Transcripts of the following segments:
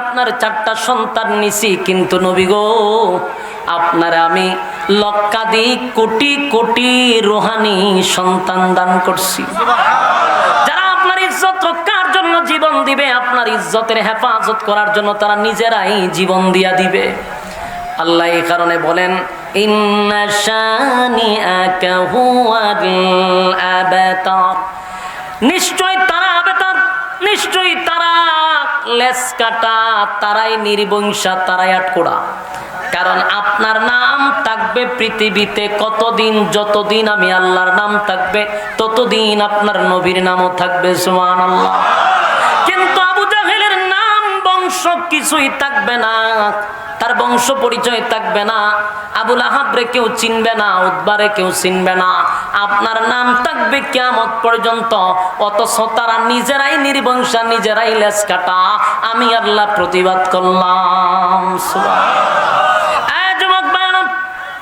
আপনার চারটা সন্তান নিছি, কিন্তু নবী গো, আপনার আমি লক্ষাধিক কোটি কোটি রোহানি সন্তান দান করছি। যারা আপনার ইজ্জত রক্ষার জন্য জীবন দিবে, আপনার ইজ্জতের হেফাজত করার জন্য তারা নিজেরাই জীবন দিয়া দিবে। আল্লাহ এই কারণে বলেন নিশ্চয় তারা আবেতার নিশ্চয়ই লেস কাটা, তারাই নির্বংশা, তারাই আটকোড়া। কারণ আপনার নাম থাকবে পৃথিবীতে কতদিন, যতদিন আমি আল্লাহর নাম থাকবে, ততদিন আপনার নবীর নামও থাকবে সুমান আল্লাহ কিন্তু বংশ কিছুই থাকবে না তার বংশ পরিচয় থাকবে না আবুল আহাবরে কেউ চিনবে না উদ্বারে কেউ চিনবে না আপনার নাম থাকবে কেমত পর্যন্ত অথচ তারা নিজেরাই নির্বংশা নিজেরাই লেস কাটা আমি আল্লাহ প্রতিবাদ করলাম যুবক বায়ন,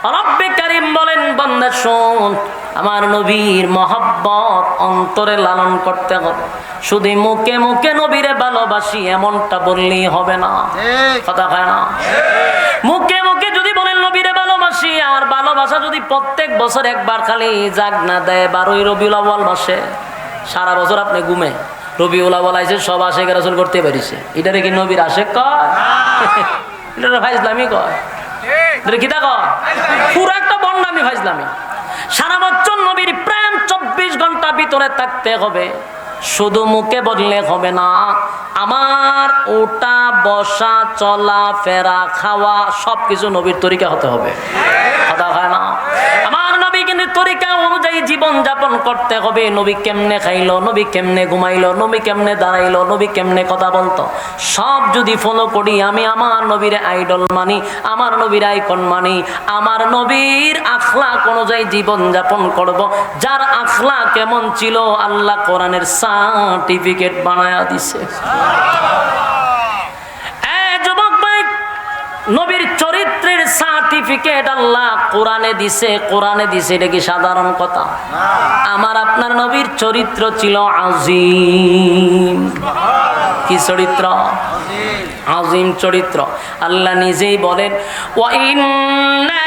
রব্বে কারিম বলেন বান্দা শোন আমার নবীর মহাব্বত অন্তরে লালন করতে হবে। শুধু মুখে মুখে নবীরে ভালোবাসি এমনটা বললেই হবে না। কথা হয় না? মুখে মুখে যদি বলেন নবীরে ভালোবাসি আর ভালোবাসা যদি প্রত্যেক বছর একবার খালি জাগ না দেয় বারোই রবিউল আউয়াল মাসে সারা বছর আপনি ঘুমে। রবিউল আউয়াল আইসে সব আশেখ রাসুল করতে পারিছে এটারে কি নবীর আশেক কয়? এটা ভাই ইসলামী কয়? এটা কি দেখো পুরো একটা বন্ডামি ভাই ইসলামী সারা বছর নবীর প্রেম চব্বিশ ঘণ্টা ভিতরে থাকতে হবে। শুধু মুখে বললে হবে না, আমার ওটা, বসা, চলা, ফেরা, খাওয়া, সবকিছু নবীর তরিকা হতে হবে। কথা হয় না? আমার নবী তরিকা অনুযায়ী জীবন যাপন করতে হবে। নবী কেমনে খাইলো, নবী কেমনে ঘুমাইলো, নবী কেমনে দাঁড়াইলো, নবী কেমনে কথা বলতো? সব যদি ফলো করি, আমি আমার নবীর আইডল মানি, আমার নবীর আইকন মানি, আমার নবীর আখলাক অনুযায়ী জীবন যাপন করব। যার আখলা কেমন ছিল, আল্লাহ কোরআনের সার্টিফিকেট বানায়া দিছে এ যুবক ভাই নবীর চরিত্রের সার্টিফিকেট আল্লাহ কোরআনে দিছে কোরআনে দিছে, এটা কি সাধারণ কথা? আমার আপনার নবীর চরিত্র ছিল আজিম। কি চরিত্র? আজিম চরিত্র। আল্লাহ নিজেই বলেন ও ইন্না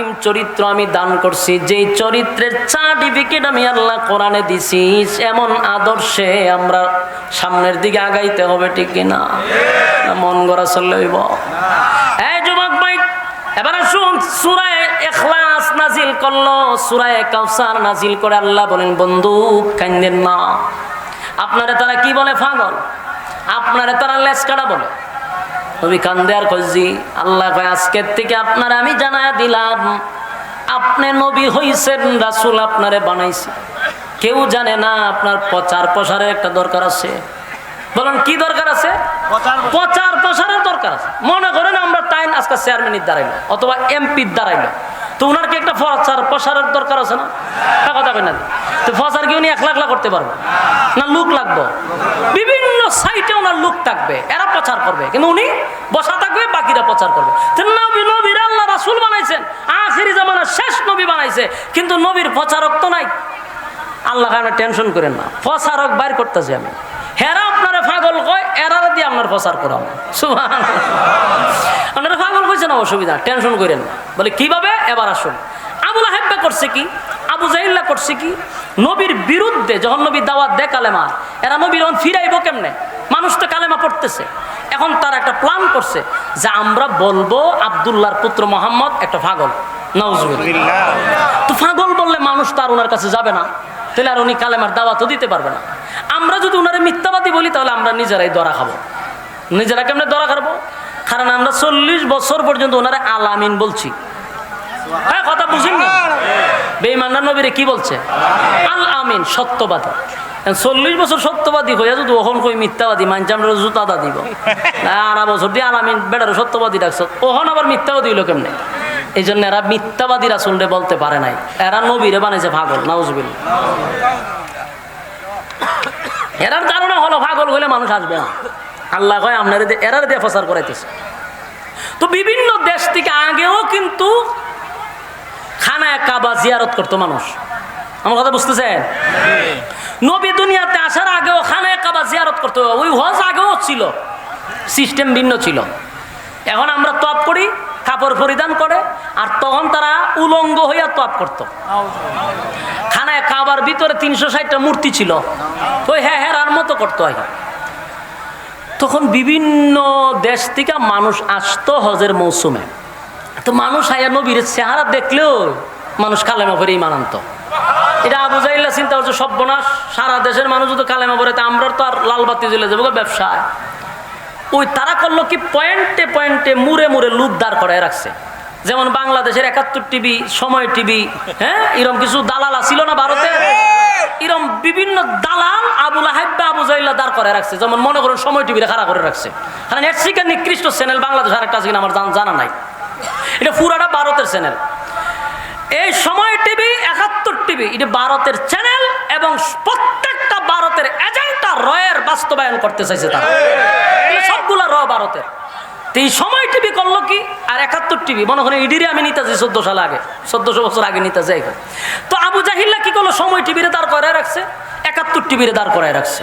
আজিম চরিত্র আমি দান করছি, যেই চরিত্রের সার্টিফিকেট আমি আল্লাহ কোরআনে দিছি, এমন আদর্শে আমরা সামনের দিকে আগাইতে হবে, ঠিক না? মন গড়া চললে হইব। সুরায় নাজিল সুরায় কাউসার নাজিল করে আল্লাহ বলেন না আপনারে তারা কি বলে, পাগল? আপনারে তারা লেস কাটা বলে। নবী কান্দে আর কজি আল্লাহ কয় আজকের থেকে আপনার আমি জানায় দিলাম আপনি নবী হইছেন রাসুল আপনারে বানাইছে। কেউ জানে না আপনার প্রচার প্রসারের একটা দরকার আছে। বলেন কি দরকার আছে? প্রচার প্রসারের দরকার আছে। মনে করেন আমরা টাইম আজকে চেয়ারম্যানের দাঁড়াইলো অথবা এমপির দাঁড়াইলো তো ওনার কি একটা প্রচার প্রসারের দরকার আছে না? তা কথা না তো প্রচার কি উনি এক লাখ লাখ করতে পারবে? না লুক লাগবে? বিভিন্ন সাইটে ওনার লুক থাকবে, এরা প্রচার করবে। কিন্তু উনি বসা থাকবে, বাকিরা প্রচার করবে। নবী, নবীর আল্লাহ রাসুল বানাইছেন। আখিরি জামানার শেষ নবী বানাইছে। কিন্তু নবীর প্রচারক তো নাই। আল্লাহ টেনশন করেন না? প্রচারক বাইর করতেছি আমি। হেরা আপনারা পাগল কয়? এরা দিয়ে আপনার প্রচার করাম। আপনারা পাগল কইছে না অসুবিধা টেনশন করেন বলে কীভাবে? এবার আসুন। আবুল আহেব্বা করছে কি? আবু জাহিল্লা করছে কি? নবীর বিরুদ্ধে যখন নবী দাওয়াত দে কালেমা এরা নবীর যখন ফিরাইব কেমনে? মানুষ তো কালেমা পড়তেছে। এখন তার একটা প্ল্যান করছে যে আমরা বলব আবদুল্লাহর পুত্র মোহাম্মদ একটা পাগল। নওজুবিল্লাহ তো পাগল বললে মানুষ তার ওনার কাছে যাবে না। তাহলে আর উনি কালেমার দাওয়াতও দিতে পারবে না। আমরা যদি ওনারে মিথ্যাবাদী বলি, তাহলে আমরা নিজেরাই দরা খাব। নিজেরা কেমনে দরা খাব? কারণ আমরা চল্লিশ বছর পর্যন্ত ওনারে আলামিন বলছি। হ্যাঁ কথা বুঝিন না? বেইমান্না নবীরে কি বলছে? আল আমিন সত্যবাদী চল্লিশ বছর সত্যবাদী হইয়া যদি ওখন কই মিথ্যাবাদী মানছে আমরা জুতা দা দিব। না আড়া বছর দিয়ে আলামিন বেটার সত্যবাদী ডাকছ। ওহন আবার মিথ্যাবাদী হইল কেমনে? এই জন্য এরা মিথ্যাবাদী রাসুলরে বলতে পারে নাই। এরা নবীরে বানাইছে পাগল নাউজবিল এরার কারণে হলো পাগল হইলে মানুষ আসবে না। আল্লাহ কয়, আপনার এরার দিয়ে প্রচার করাইতেছে। তো বিভিন্ন দেশ থেকে আগেও কিন্তু খানায় কাবা জিয়ারত করতো মানুষ। আমার কথা বুঝতেছেন? নবী দুনিয়াতে আসার আগেও খানায় কাবা জিয়ারত করতো। ওই হজ আগেও ছিল। সিস্টেম ভিন্ন ছিল। এখন আমরা তপ করি। কাপড় পরিধান করে, আর তখন তারা উলঙ্গ হইয়া তপ করতো। খানায় কাবার ভিতরে তিনশো ষাটটা মূর্তি ছিল। ওই হ্যাঁ হ্যাঁ আর মতো করতো তখন বিভিন্ন দেশ থেকে মানুষ আসতো হজের মৌসুমে। তো মানুষ আয়া নবীর চেহারা দেখলেও মানুষ কালেমা পরে ইমান আনতো। এটা আবু জাইল্লা চিন্তা করছে, সর্বনাশ, সারা দেশের মানুষ যদি কালেমা পরে তা আমরা তো আর লাল বাতি জ্বলে যাব ব্যবসায়। ওই তারা করল কি পয়েন্টে পয়েন্টে মুড়ে মুড়ে লুট দাঁড় করায় রাখছে। যেমন বাংলাদেশের একাত্তর টিভি, সময় টিভি হ্যাঁ? এরকম কিছু দালাল ছিল না ভারতে? এরকম বিভিন্ন দালাল আবুল হাইব্বা আবু জাইল্লা দাঁড় করে রাখছে। যেমন মনে করুন সময় টিভিতে খাড়া করে রাখছে। কারণ এর শিকার নিকৃষ্ট চ্যানেল বাংলাদেশ আরেকটা আছে কিনা আমার জানা নাই। এটা পুরাটা ভারতের চ্যানেল। এই সময় টিভি একাত্তর টিভি এটা ভারতের চ্যানেল এবং প্রত্যেকটা ভারতের এজেন্টটা রয়ের বাস্তবায়ন করতে চাইছে তারা। সবগুলা র ভারতের। তো এই সময় টিভি করল কি? আর একাত্তর টিভি মনে করেন ইডিরে আমি নিতে যাই চোদ্দ সাল আগে চোদ্দশো বছর আগে নিতে যাই তো আবু জাহিল্লা কি করল? সময় টিভিরে দাঁড় করায় রাখছে একাত্তর টিভিরে দাঁড় করায় রাখছে।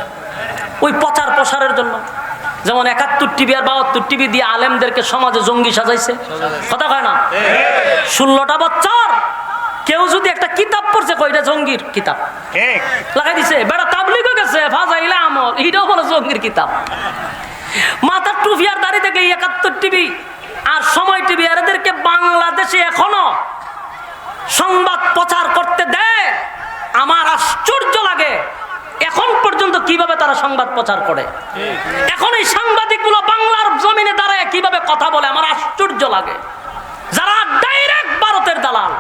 ওই প্রচার প্রসারের জন্য। যেমন একাত্তর টিভি আর বাহাত্তর টিভি দিয়ে আলেমদেরকে সমাজে জঙ্গি সাজাইছে। কথা কয় না? ষোলোটা বছর কেউ যদি একটা কিতাব পড়ছে কয়টা জঙ্গির কিতাব। ঠিক। লাগাই দিছে বেড়া তাবলিগও গেছে ফাজাইলে আমল এটাও বলে জঙ্গির কিতাব। মাথার টুপি আর দাড়ি থেকে একাত্তর টিভি আর সময় টিভি আর এদেরকে বাংলাদেশে এখনও সংবাদ প্রচার করতে দেয়। আমার আশ্চর্য লাগে এখন পর্যন্ত কীভাবে তারা সংবাদ প্রচার করে? এখন এই সাংবাদিকগুলো বাংলার জমিনে দাঁড়ায় কীভাবে কথা বলে? আমার আশ্চর্য লাগে। যারা ডাইরেক্ট ভারতের দালাল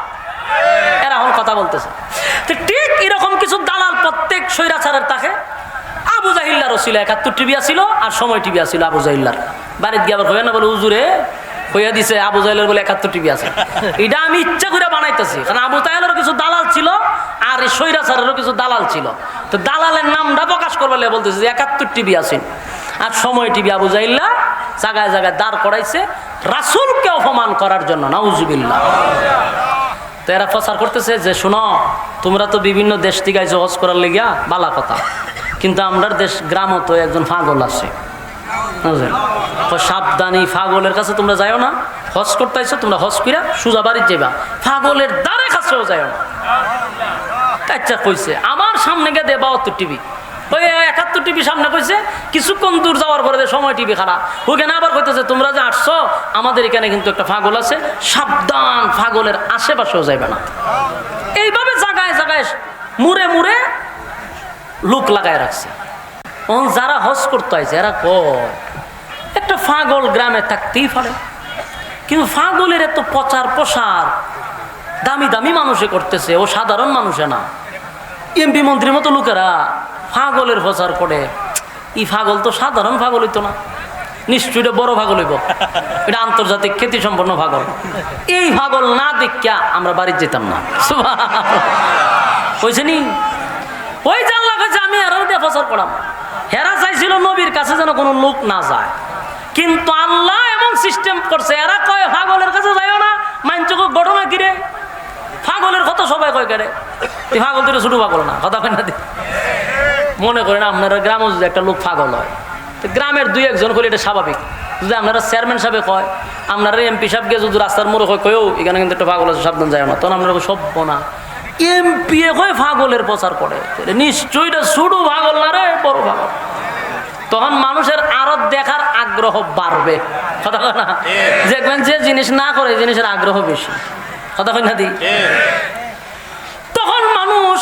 এরা এখন কথা বলতেছে। তো ঠিক এরকম কিছু দালাল প্রত্যেক স্বৈরাচারের তাকে আবু জাহিল্লারও ছিল একাত্তর টিভি ছিল আর সময় টিভি ছিল আবু জাহিল্লার। বাড়িতে গিয়ে আবার হয়ে না বলে উজুরে হইয়া দিছে আবু জাহিলের বলে একাত্তর টিভি আছে। এটা আমি ইচ্ছা করে বানাইতেছি, কারণ আবু জাহিলেরও কিছু দালাল ছিল আর এই স্বৈরাচারেরও কিছু দালাল ছিল। তো দালালের নামটা প্রকাশ করবার বলতেছে যে একাত্তর টিভি আছেন আর সময় টিভি আবু জাহিল্লা জায়গায় জায়গায় দাঁড় করাইছে রাসুলকে অপমান করার জন্য, নাউজুবিল্লাহ। তো এরা প্রচার করতেছে যে, শোনো, তোমরা তো বিভিন্ন দেশ থেকে আইসো হজ করার লেগিয়া বালা কথা। কিন্তু আমরার দেশ গ্রামও তো একজন ফাগল আছে। সাবধানী ফাগলের কাছে তোমরা যাও না। হজ করতে আইসো তোমরা হজ কইরা সুজা বাড়ির যাবা ফাগলের দ্বারে কাছেও যাও না। আচ্ছা কইছে, আমার সামনে গিয়ে দেবা অত টিভি। ওই একাত্তর টিভি সামনে কইছে, কিছুক্ষণ দূর যাওয়ার পরে সময় টিভি খারাপ। ওইখানে আবার কইতেছে, তোমরা যে আসছো, আমাদের এখানে কিন্তু একটা ফাগল আছে, সাবধান, ফাগলের আশেপাশেও যাইবে না। এইভাবে জাগায় জাগায় মুড়ে মুড়ে লোক লাগায় রাখছে। যারা হজ করতে আইছে, এরা ক একটা ফাগল গ্রামে থাকতেই পারে, কিন্তু ফাগলের এত প্রচার প্রসার দামি দামি মানুষে করতেছে, ও সাধারণ মানুষে না। এমপি মন্ত্রীর মতো লোকেরা ফাগলের প্রচার করে। ই ফাগল তো সাধারণ ফাগল হইতো না। নিশ্চয়ই এটা বড় ফাগল হইব। এটা আন্তর্জাতিক খ্যাতি সম্পন্ন ফাগল। এই ফাগল না দেখিয়া আমরা বাড়ির যেতাম না। হয়েছে নি? ওই জানলা কাছে আমি হেরার দিয়ে প্রচার করাম। হেরা চাইছিল নবীর কাছে যেন কোনো লোক না যায়। কিন্তু আল্লাহ এমন সিস্টেম করছে, এরা কয়, ফাগলের কাছে যাইও না মাইনচকে ঘটনা কিরে ফাগলের কথা সবাই কয় কেড়ে তুই ফাগল তুই ছোট পাগল না, কথা কয় না দি। মনে করেন আপনারা গ্রামে যদি একটা লোক পাগল হয় তো গ্রামের দুই একজন করে এটা স্বাভাবিক। যদি আপনারা চেয়ারম্যান সাহেব কয় আপনারা এমপি সাহেবকে যদি রাস্তার মোড়ে কয় কয়েও এখানে কিন্তু একটা পাগল আছে সাবধান যায় না তখন আপনারা সব না। এমপি কয় পাগলের প্রচার করে? নিশ্চয়ই এটা ছোট পাগল না রে বড় পাগল। তখন মানুষের আরও দেখার আগ্রহ বাড়বে। কথা না? দেখবেন যে জিনিস না করে জিনিসের আগ্রহ বেশি। কথা কয় না দি? তখন মানুষ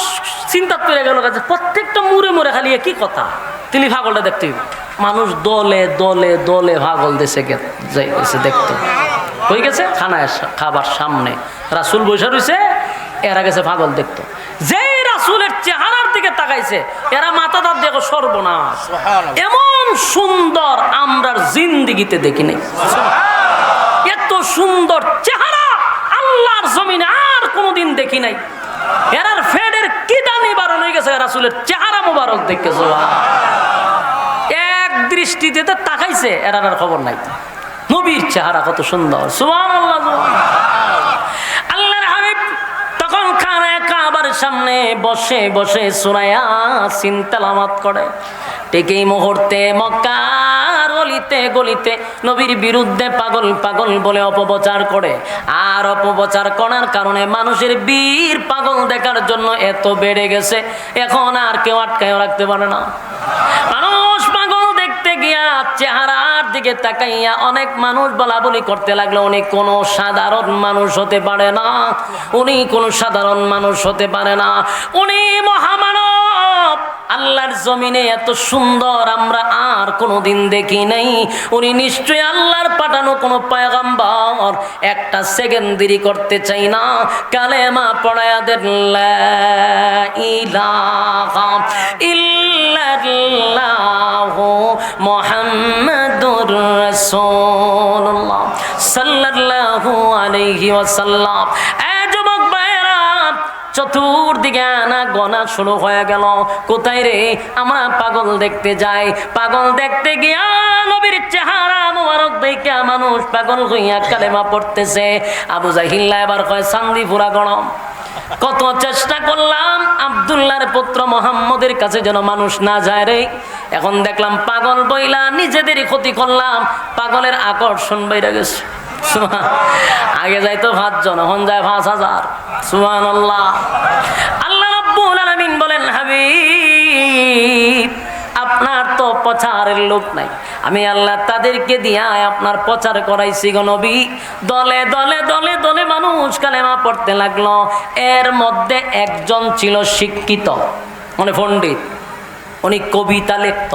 চিন্তা করে গেল কাছে প্রত্যেকটা মুড়ে মুড়ে খালি কি কথা। তিনি পাগলটা দেখতে মানুষ দলে দলে দলে পাগল দেশে গে- যাইতেছে দেখতে। হয়ে গেছে খানায় খাবার সামনে। রাসুল বসে রয়েছে এরা গেছে পাগল দেখতো। যেই রাসুলের চেহারার দিকে তাকাইছে এরা মাথা তার দেখো সর্বনাশ। এমন সুন্দর আমরার জিন্দিগিতে দেখি নাই। এত সুন্দর চেহারা আল্লাহর জমিনে আর কোনোদিন দেখি নাই। এরার হয়ে গেছে, রাসুলের চেহারা মোবারক দেখেছ এক দৃষ্টিতে তাকাইছে এরার খবর নাই। নবীর চেহারা কত সুন্দর সুবান আল্লাহর তখন সামনে বসে বসে সুরায়া চিন্তালামাত করে। ঠিক এই মুহূর্তে মক্কার গলিতে গলিতে নবীর বিরুদ্ধে পাগল পাগল বলে অপপ্রচার করে। আর অপপ্রচার করার কারণে মানুষের বীর পাগল দেখার জন্য এত বেড়ে গেছে। এখন আর কেউ আটকায় রাখতে পারে না। মানুষ পাগল দেখতে গিয়া চেহারার দিকে তাকাইয়া অনেক মানুষ বলা বলি করতে লাগল, উনি কোনো সাধারণ মানুষ হতে পারে না। উনি কোনো সাধারণ মানুষ হতে পারে না। উনি মহামানব আল্লাহর জমিনে এত সুন্দর আমরা আর কোনোদিন দেখি নাই। উনি নিশ্চয়ই আল্লাহর পাঠানো কোনো পায়গাম্বর। একটা সেকেন্ড দেরি করতে চাই না। কালেমা পড়ায়া দেন, লা ইলাহা সাল্লাল্লাহু আলাইহি ওয়াসাল্লাম। চতুর্দিকে আনা গনা শুরু হয়ে গেল। কোথায় রে? আমরা পাগল দেখতে যাই। পাগল দেখতে গিয়া নবীর চেহারা মানুষ পড়তেছে। আবু এবার কয় কত চেষ্টা করলাম পুত্র মোহাম্মদের কাছে যেন মানুষ না যায় রে। এখন দেখলাম পাগল নিজেদেরই ক্ষতি করলাম। পাগলের আকর্ষণ বাইরে গেছে। আগে যাইতো পাঁচজন, এখন যায় পাঁচ হাজার। সুহান আল্লাহ আল্লাহ রব্বুল আলামিন বলেন, হাবিব, আপনার তো প্রচারের লোক নাই। আমি আল্লাহ তাদেরকে দিয়া আপনার প্রচার করাইছি নবী। দলে দলে দলে দলে মানুষ কালেমা পড়তে লাগল। এর মধ্যে একজন ছিল শিক্ষিত মানে পণ্ডিত। উনি কবিতা লিখত।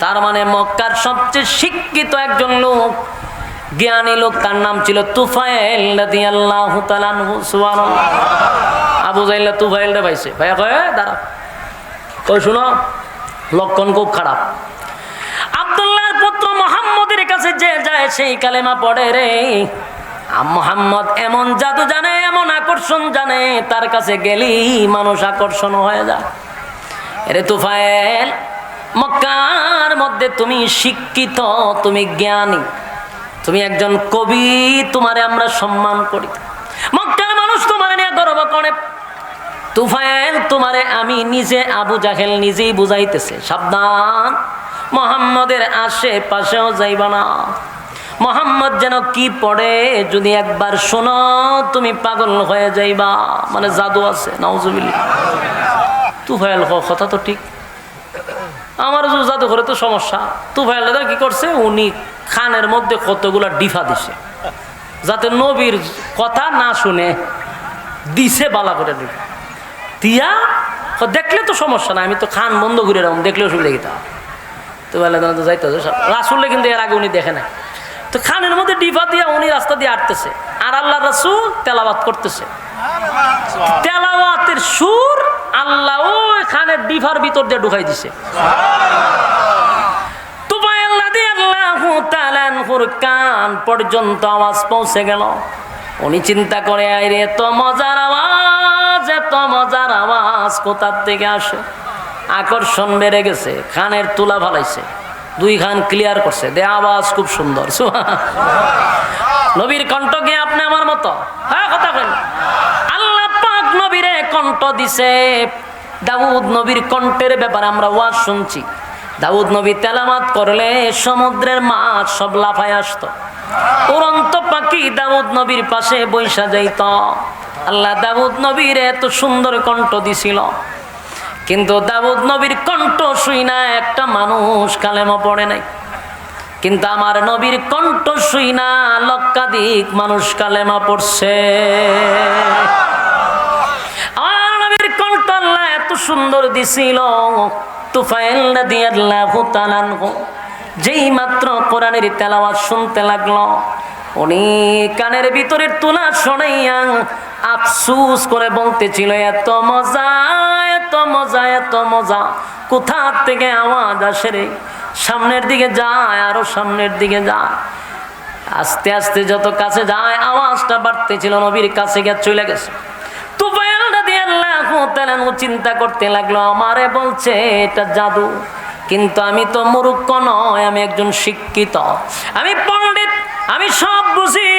তার মানে মক্কার সবচেয়ে শিক্ষিত একজন লোক। জ্ঞানী লোক, তার নাম ছিল তুফাইল আবু জাইল্লা তুফাইলটা পাইছে। ভাইয়া কয় দাঁড়া কই শুনো, লক্ষণ খুব খারাপ। আব্দুল্লাহর পুত্র মোহাম্মদের কাছে যে যায়, সেই কালেমা পড়ে রে। মোহাম্মদ এমন জাদু জানে, এমন আকর্ষণ জানে, তার কাছে গেলেই মানুষ আকর্ষণ হয়ে যায়। রে তুফাইল মক্কার মধ্যে তুমি শিক্ষিত, তুমি জ্ঞানী। তুমি একজন কবি, তোমারে আমরা সম্মান করি। মক্কার মানুষ তোমার নিয়ে গর্ব করে। তুফাইল তোমারে আমি নিজে আবু জাহেল নিজেই বুঝাইতেছে, সাবধান, মোহাম্মদের আশেপাশেও যাইবা না। মোহাম্মদ যেন কি পড়ে যদি একবার শোনো, তুমি পাগল হয়ে যাইবা। মানে জাদু আছে নওজুবিল্লা তুফাইল কথা তো ঠিক। আমার জাদু করে তো সমস্যা। তুফাইল দাদা কি করছে? উনি খানের মধ্যে কতগুলা ডিফা দিছে। যাতে নবীর কথা না শুনে দিছে বালা করে দিবে। দিয়া দেখলে তো সমস্যা না আমি তো খান বন্ধ করে রাখুন দেখলে অসুবিধা গীতা তো? বলে তো যাইতে হবে রাসুললে কিন্তু এর আগে উনি দেখে নাই। তো খানের মধ্যে ডিফা দিয়া উনি রাস্তা দিয়ে আটতেছে আর আল্লাহ রাসুল তেলাবাত করতেছে। তেলাওয়াতের সুর আল্লাহ ওই খানের ডিফার ভিতর দিয়ে ঢুকাই দিছে তুফাইল রাদিয়াল্লাহু তাআলা আনহুর কান পর্যন্ত আওয়াজ পৌঁছে গেল। উনি চিন্তা করে, আইরে, এত মজার আওয়াজ, এত মজার আওয়াজ কোথার থেকে আসে? আকর্ষণ বেড়ে গেছে, খানের তুলা ভালাইছে দুই খান ক্লিয়ার করছে, দে, আওয়াজ খুব সুন্দর। নবীর কণ্ঠ কি আপনি আমার মতো? হ্যাঁ কথা কেন আল্লাহ পাক নবীরে কণ্ঠ দিছে। দাউদ নবীর কণ্ঠের ব্যাপারে আমরা ওয়াজ শুনছি। দাউদ নবী তেলামাত করলে সমুদ্রের মাছ সব লাফায় আসতো। উড়ন্ত পাখি দাউদ নবীর পাশে বৈশা যাইত। আল্লাহ দাউদ নবীর এত সুন্দর কণ্ঠ দিছিল। কিন্তু দাউদ নবীর কণ্ঠ শুই না একটা মানুষ, কালেমা পড়ে নাই। কিন্তু আমার নবীর কণ্ঠ শুই না লক্ষাধিক মানুষ কালেমা পড়ছে। আমার নবীর কণ্ঠ আল্লাহ এত সুন্দর দিছিল। তুফাইল যেই মাত্র কোরআনের তেলাওয়াত শুনতে লাগল, উনি কানের ভিতরের তুলা শোনাইয়া আফসুস করে বলতেছিল, এত মজা এত মজা এত মজা। কোথা থেকে আওয়াজ আসে রে? সামনের দিকে যায়, আরও সামনের দিকে যায়। আস্তে আস্তে যত কাছে যায়, আওয়াজটা বাড়তেছিল, নবীর কাছে গিয়ে চলে গেছে তুফাইল রাদিয়াল্লাহু তাআলা আনহু চিন্তা করতে লাগল, আমারে বলছে, এটা জাদু। কিন্তু আমি তো মূর্খ নয়, আমি একজন শিক্ষিত। আমি পণ্ডিত, আমি সব বুঝি।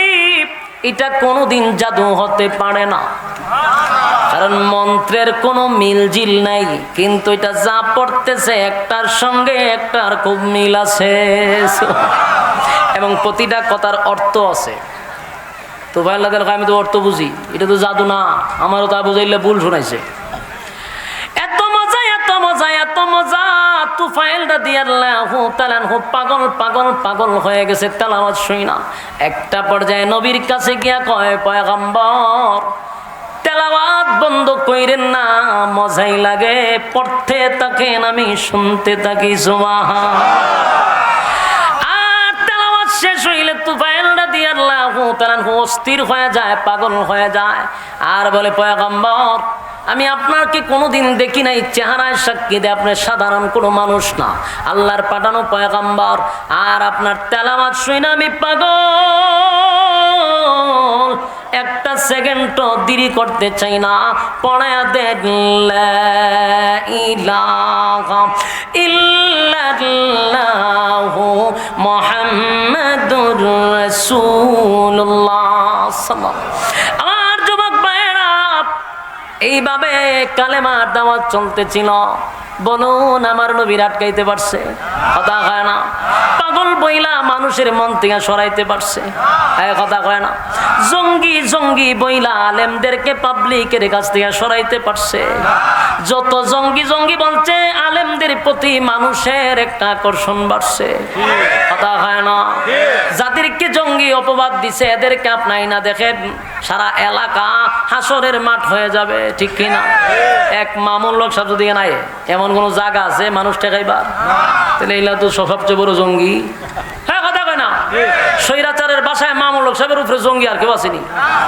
এটা কোনোদিন জাদু হতে পারে না। কারণ মন্ত্রের কোনো মিলজিল নাই, কিন্তু এটা যা পড়তেছে, একটার সঙ্গে একটার খুব মিল আছে। এবং প্রতিটা কথার অর্থ আছে। তো ভাইল্লা আমি তো অর্থ বুঝি, এটা তো জাদু না, আমারও তা বুঝাইলে ভুল শোনাইছে। এত মজা এত মজা এত মজা দিয়ে পাগল পাগল পাগল হয়ে গেছে শুই না। একটা পর্যায়ে নবীর কাছে গিয়া কয়, পয়গম্বর, তেলাওয়াত বন্ধ কইরেন না, মজাই লাগে, পড়তে থাকেন, আমি শুনতে থাকি, সুবহান। আর তেলাওয়াত শেষ হইলে অস্থির হয়ে যায়, পাগল হয়ে যায়। আর বলে, পয়গম্বর, আমি আপনাকে কোনোদিন দেখি নাই, চেহারায় সাক্ষী দেয় আপনি সাধারণ কোনো মানুষ না। আল্লাহর পাঠানো পয়গম্বর, আর আপনার তেলাওয়াত শুনে আমি পাগল। একটা সেকেন্ডও দেরি করতে চাই না। পড়ে দেন, লা ইলাহা ইল্লাল্লাহু মুহাম্মাদুর রাসূলুল্লাহ সাল্লাল্লাহু আমার যুবক ভাইয়েরা এইভাবে কালেমার দাওয়াত চলতেছিল। বলুন, আমার নবীর আটকাইতে পারছে? কথা হয় না। পাগল বইলা মানুষের মন থেকে সরাইতে পারছে। কথা কয় না। জঙ্গি জঙ্গি বইলা আলেমদেরকে পাবলিকের কাছ থেকে সরাইতে পারছে। যত জঙ্গি জঙ্গি বলছে, আলেমদের প্রতি মানুষের একটা আকর্ষণ বাড়ছে। কথা হয় না। যাদেরকে জঙ্গি অপবাদ দিছে, এদেরকে আপনাই না দেখেন সারা এলাকা হাসরের মাঠ হয়ে যাবে ঠিক কিনা এক মামুল লোক সব যদি নাই এমন কোন জায়গা আছে মানুষ ঠেকাইবার? তাহলে এইলা তো সবচেয়ে বড় জঙ্গি। হ্যাঁ কথা কয় না? স্বৈরাচারের বাসায় লোক সবের উপরে জঙ্গি আর কেউ আসেনি।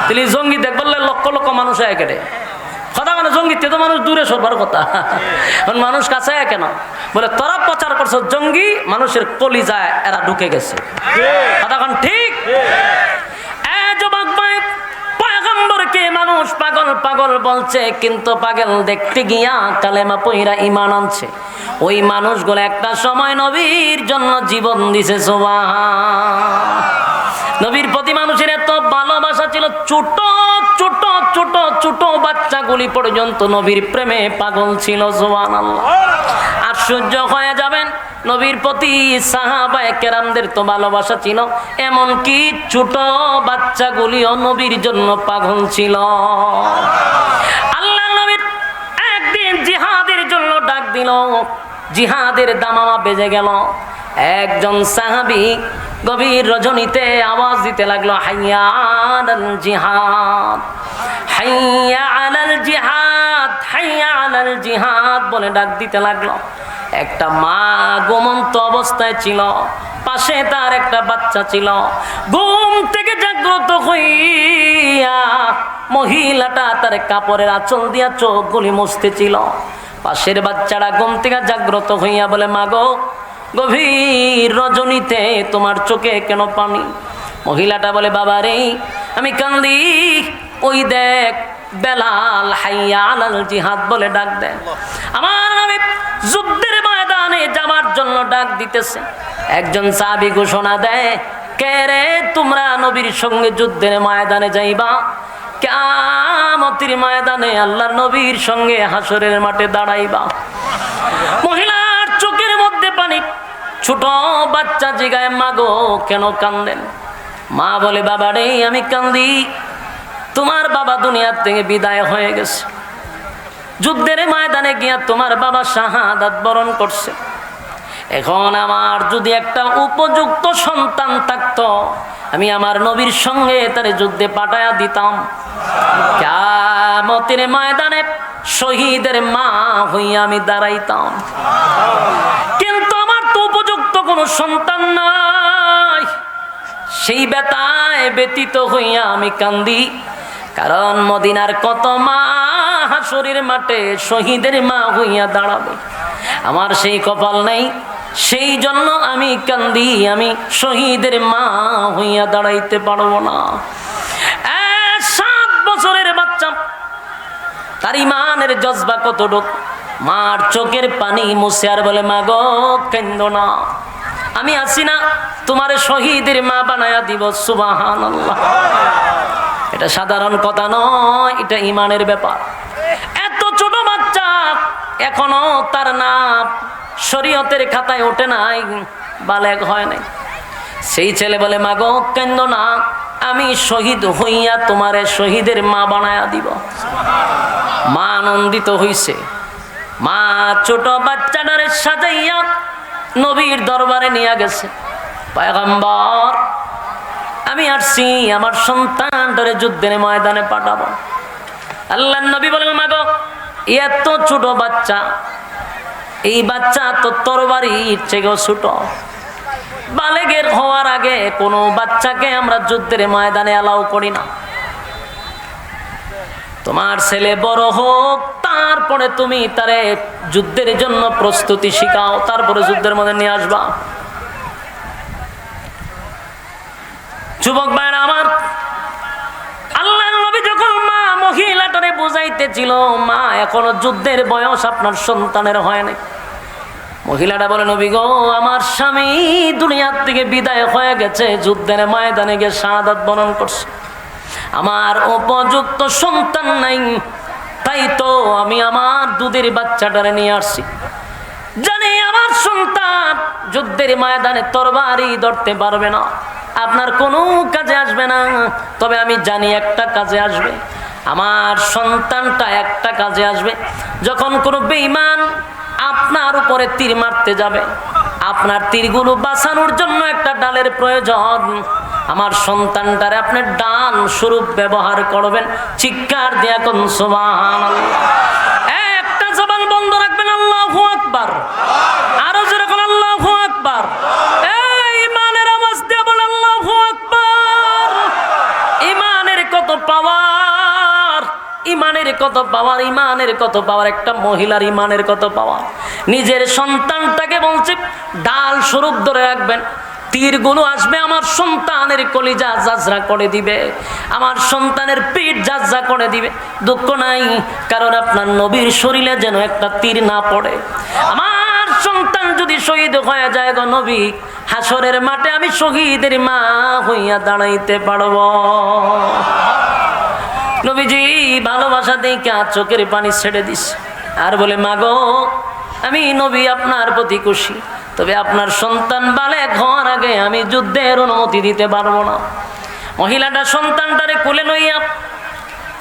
তাহলে জঙ্গি দেখবার লাগলে লক্ষ লক্ষ মানুষ কেটে কথা মানে জঙ্গিতে তো মানুষ দূরে সরবার কথা। এখন মানুষ কাছে কেন বলে তোরা প্রচার করছ জঙ্গি মানুষের কলি যায় এরা ঢুকে গেছে। কথা ঠিক? মানুষ পাগল পাগল বলছে, কিন্তু পাগল দেখতে গিয়া কালেমা পহিরা ইমান আনছে। ওই মানুষগুলো একটা সময় নবীর জন্য জীবন দিছে সোভা নবীর প্রতি মানুষের এত ভালোবাসা ছিল, ছোট ছোট ছোট ছোট বাচ্চাগুলি পর্যন্ত নবীর প্রেমে পাগল ছিল জোয়ান আল্লাহ আশ্চর্য হয়ে যাবেন। নবীর প্রতি সাহাবায়ে কেরামদের তো ভালোবাসা ছিল। এমনকি ছোট বাচ্চাগুলিও নবীর জন্য পাগল ছিল। আল্লাহ নবীর একদিন জিহাদের জন্য ডাক দিল। জিহাদের দামামা বেজে গেল। একজন সাহাবি গভীর রজনীতে আওয়াজ দিতে লাগল হাইয়া আলাল জিহাদ। হাইয়া আলাল জিহাদ, হাইয়া আলাল জিহাদ বলে ডাক দিতে লাগল। একটা মা গোমন্ত অবস্থায় ছিল, পাশে তার একটা বাচ্চা ছিল। ঘুম থেকে জাগ্রত হইয়া মহিলাটা তার কাপড়ের আঁচল দিয়া চোখগুলি মুছতে ছিল। পাশের বাচ্চারা ঘুম থেকে জাগ্রত হইয়া বলে মাগো গভীর রজনীতে তোমার চোখে কেন পানি? মহিলাটা বলে বাবা রে আমি কান্দি। ওই দেখ বেলাল হাইয়া আলাল জিহাদ বলে ডাক দেয়। আমার নামে যুদ্ধের ময়দানে যাওয়ার জন্য ডাক দিতেছে। একজন সাবি ঘোষণা দেয় কে রে তোমরা নবীর সঙ্গে যুদ্ধের ময়দানে যাইবা? কেমতির ময়দানে আল্লাহর নবীর সঙ্গে হাসরের মাঠে দাঁড়াইবা। মহিলার চোখের মধ্যে পানি। ছোট বাচ্চা জিগায় মাগো কেন কান্দেন? মা বলে বাবা রে আমি কান্দি। তোমার বাবা দুনিয়ার থেকে বিদায় হয়ে গেছে। যুদ্ধের ময়দানে গিয়া তোমার বাবা শাহাদাত বরণ করছে। এখন আমার যদি একটা উপযুক্ত সন্তান থাকতো, আমি আমার নবীর সঙ্গে তার যুদ্ধে পাঠায়া দিতাম। কেমতের ময়দানে শহীদের মা হইয়া আমি দাঁড়াইতাম। কিন্তু আমার তো উপযুক্ত কোনো সন্তান নাই। সেই বেতায় ব্যতীত হইয়া আমি কান্দি কারণ মদিনার কত মা হাসুরের মাঠে শহীদের মা হইয়া দাঁড়াবে। আমার সেই কপাল নেই, সেই জন্য আমি কান্দি, আমি শহীদের মা হইয়া দাঁড়াইতে পারব না। সাত বছরের বাচ্চা, তার ইমানের জজবা কতটুক? মার চোখের পানি মুছে আর বলে মা গো কেন্দ না। আমি আসি না, তোমার শহীদের মা বানায়া দিব সুবাহান এটা সাধারণ কথা নয়, এটা ইমানের ব্যাপার। এত ছোট বাচ্চা এখনও তার নাম শরীয়তের খাতায় ওঠে নাই বালেক হয় নাই। সেই ছেলে বলে মা গো কেন্দ না, আমি শহীদ হইয়া তোমারে শহীদের মা বানায়া দিব। মা আনন্দিত হইছে। মা ছোট বাচ্চাটারে সাজাইয়া নবীর দরবারে নিয়ে গেছে। পয়গম্বর আমি আসছি, আমার সন্তানটারে যুদ্ধের ময়দানে পাঠাবো। আল্লাহ নবী বলেন, মা গো, এত ছোট বাচ্চা, এই বাচ্চা তো তরবারির থেকেও ছোট। বালেগের হওয়ার আগে কোনো বাচ্চাকে আমরা যুদ্ধের ময়দানে অ্যালাউ করি না। তোমার ছেলে বড় হোক, তারপরে তুমি তারে যুদ্ধের জন্য প্রস্তুতি শিখাও, তারপরে যুদ্ধের মধ্যে নিয়ে আসবা। যুবক ভাইরা আমার মা বুঝাইতেছিল, মা যুদ্ধের বয়স, আপনার সন্তানের হয় নাই। মহিলাটা আমার স্বামী দুনিয়ার থেকে হয়ে গেছে, যুদ্ধের ময়দানে গিয়ে বরণ করছে। আমার উপযুক্ত সন্তান নাই, তাই তো আমি আমার দুধের বাচ্চাটারে নিয়ে আসছি। জানি আমার সন্তান যুদ্ধের ময়দানে তরবারি ধরতে পারবে না। আপনার কোনো কাজে আসবে না। তবে আমি জানি একটা কাজে আসবে। আমার সন্তানটা একটা কাজে আসবে। যখন কোনো বেইমান আপনার উপরে তীর মারতে যাবে, আপনার তীরগুলো বাঁচানোর জন্য একটা ডালের প্রয়োজন। আমার সন্তানটারে আপনি ডাল স্বরূপ ব্যবহার করবেন। চিৎকার দিয়া কোন সোমান কত পাওয়ার, ইমানের কত পাওয়ার, একটা মহিলার ইমানের কত পাওয়ার। নিজের সন্তানটাকে বলছে, ডাল স্বরূপ ধরে রাখবেন। তীরগুলো আসবে, আমার সন্তানের কলিজা যাজরা করে দিবে। আমার সন্তানের পিঠ যাজরা করে দিবে। দুঃখ নাই, কারণ আপনার নবীর শরীরে যেন একটা তীর না পড়ে। আমার সন্তান যদি শহীদ হয়ে যায় গো নবী, হাসরের মাঠে আমি শহীদের মা হইয়া দাঁড়াইতে পারব। নবীজি, ভালোবাসা দেখে চোখের পানি ছেড়ে দিস আর বলে, মাগো, আমি নবী আপনার প্রতি খুশি। তবে আপনার সন্তান বালে ঘর আগে আমি যুদ্ধের অনুমতি দিতে পারব না। মহিলাটা সন্তানটারে কুলে লইয়া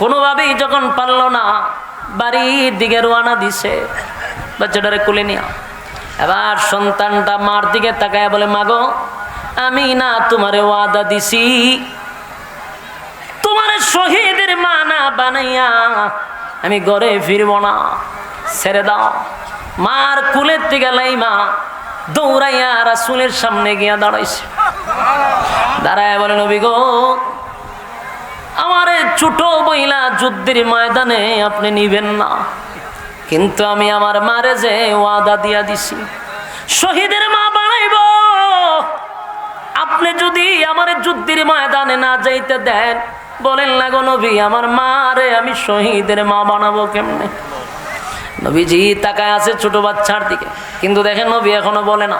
কোনোভাবেই যখন পারল না, বাড়ির দিকে রোয়ানা দিছে। বাচ্চাটারে কুলে নিয়া। এবার সন্তানটা মার দিকে তাকায় বলে, মাগো, আমি না তোমারে ওয়াদা দিছি তোমার শহীদের মা না বানাইয়া আমি ঘরে ফিরব না। ছেড়ে দাও। মার কুলের থেকে লাইমা দৌড়াইয়া রাসুলের সামনে গিয়া দাঁড়াইছে। দাঁড়ায় বলে, নবী গো, আমার ছোট বইলা যুদ্ধের ময়দানে আপনি নিবেন না। কিন্তু আমি আমার মারে যে ওয়াদা দিয়া দিছি, শহীদের মা বানাইব। আপনি যদি আমার যুদ্ধের ময়দানে না যাইতে দেন বলেন না গো নবী, আমার মারে আমি শহীদের মা বানাবো কেমনে? নবীজি তাকায় আছে ছোট বাচ্চার দিকে, কিন্তু দেখেন নবী এখনও বলে না।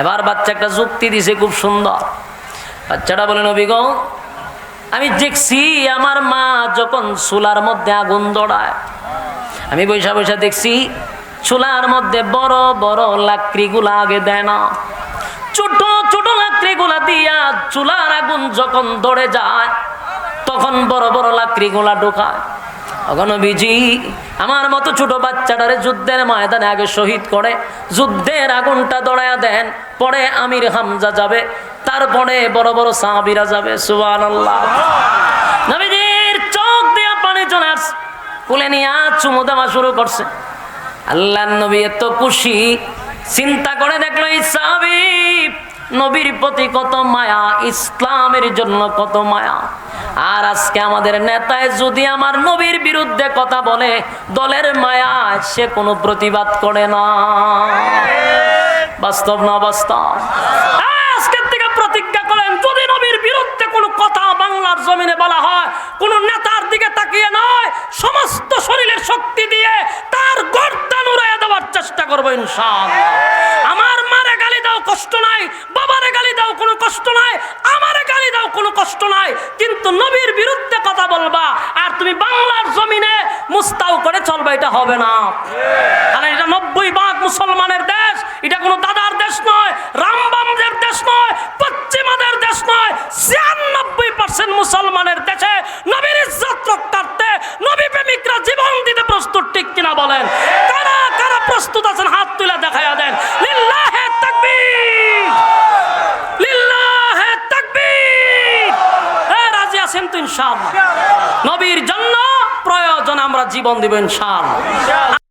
এবার বাচ্চা একটা যুক্তি দিছে খুব সুন্দর। বাচ্চাটা বলে, নবী গো, আমি দেখছি আমার মা যখন চুলার মধ্যে আগুন দড়ায় আমি বৈশা বৈশা দেখছি চুলার মধ্যে বড় বড় লাকড়িগুলা আগে দেয় না। ছোট ছোট লাকড়িগুলা দিয়া চুলার আগুন যখন দৌড়ে যায় তখন বড় বড় লাকড়িগুলা ঢোকায়। অগণবিজি আমার মতো ছোট বাচ্চাটারে যুদ্ধের ময়দানে আগে শহীদ করে, যুদ্ধের আগুনটা দড়ায়া দেন, পরে আমির হামজা যাবে, তারপরে বড় বড় সাহাবিরা যাবে সুবান চোখ দিয়া পানি চলে আসছে, কুলে নিয়ে চুমু দেওয়া শুরু করছে। আল্লাহ নবী এত খুশি, চিন্তা করে দেখল, এই সাহাবি নবীর প্রতি কত মায়া, ইসলামের জন্য কত মায়া। আর আজকে আমাদের নেতায় যদি আমার নবীর বিরুদ্ধে কথা বলে, দলের মায়া, সে কোনো প্রতিবাদ করে না। বাস্তব না বাস্তব? আজকের থেকে প্রতিজ্ঞা করেন, যদি নবীর বিরুদ্ধে কোনো কথা বাংলার জমিনে বলা হয়, কোন নেতার দিকে তাকিয়ে নয়, সমস্ত শরীরের শক্তি দিয়ে তার করব ইনশাআল্লাহ। আমার মারে গালি দাও কষ্ট নাই বাবারে গালি দাও কোনো কষ্ট নাই, আমারে গালি দাও, কোনো কষ্ট নাই। কিন্তু নবীর বিরুদ্ধে কথা বলবা, আর তুমি বাংলার জমিনে মুস্তাও করে চলবা, এটা হবে না। কারণ এটা নব্বই ভাগ মুসলমানের দেশ, এটা কোনো দাদার দেশ নয়, রামবামদের দেশ নয়, পশ্চিমাদের দেশ নয়, ছিয়ানব্বই পার্সেন্ট মুসলমানের দেশে নবীর ইজ্জত রক্ষার্থে নবী প্রেমিকরা জীবন দিতে প্রস্তুত, ঠিক কিনা বলেন? কারা কারা প্রস্তুত আছেন? হাত তুলে দেখাইয়া দেন। ইনশাআল্লাহ। নবীর জন্য প্রয়োজন আমরা জীবন দিব ইনশাআল্লাহ।